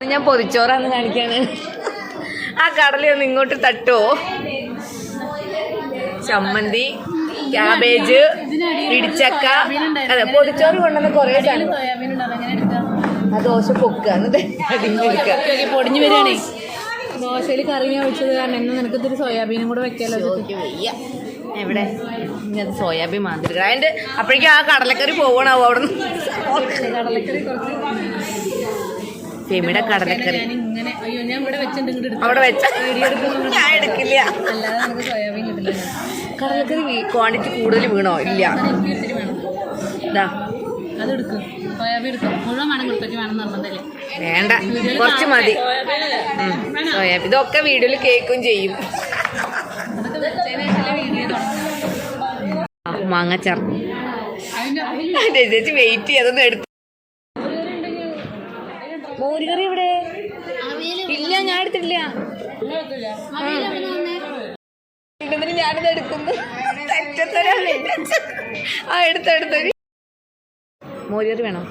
ഞാൻ പൊതിച്ചോറാന്ന് കാണിക്കാണ്. ആ കടലി ഒന്ന് ഇങ്ങോട്ട് തട്ടോ. ചമ്മന്തി ക്യാബേജ് ഇടിച്ചക്ക അതെ പൊതിച്ചോറ് കൊണ്ടുവന്ന കുറേ സാധനം. ആ ദോശ പൊക്കുക എന്നിട്ട് പൊടിഞ്ഞു വരികയാണേ. ദോശയിൽ കറി ഞാൻ വെച്ചത് കാരണം ഇന്ന് നിനക്ക് ഇതൊരു സോയാബീനും കൂടെ വെക്കാലോ എവിടെ? ഇനി അത് സോയാബീൻ മാതിരി അതിന്റെ അപ്പോഴേക്കും ആ കടലക്കറി പോവണാവോ അവിടെ നിന്ന്? കടലക്കറി കുറച്ച് ഫെമിയുടെ കടലക്കറി. അവിടെ വെച്ച ഞാൻ എടുക്കില്ല. കടലക്കറി ക്വാണ്ടിറ്റി കൂടുതൽ വീണോ? ഇല്ല. ഇതാ. വേണ്ട. കുറച്ച് മതി. സോയാബീൻ ഇതൊക്കെ വീഡിയോയിൽ കേക്കും ചെയ്യും. മാങ്ങ അതിന്റെ ചേച്ചി വെയിറ്റ് ചെയ്തൊന്നും എടുത്തു മോരുകറി ഇവിടെ ഇല്ല ഞാൻ എടുത്തിട്ടില്ല. ഞാനിത് എടുക്കുന്നു. ആ എടുത്തെടുത്തു മോരുകറി വേണോ?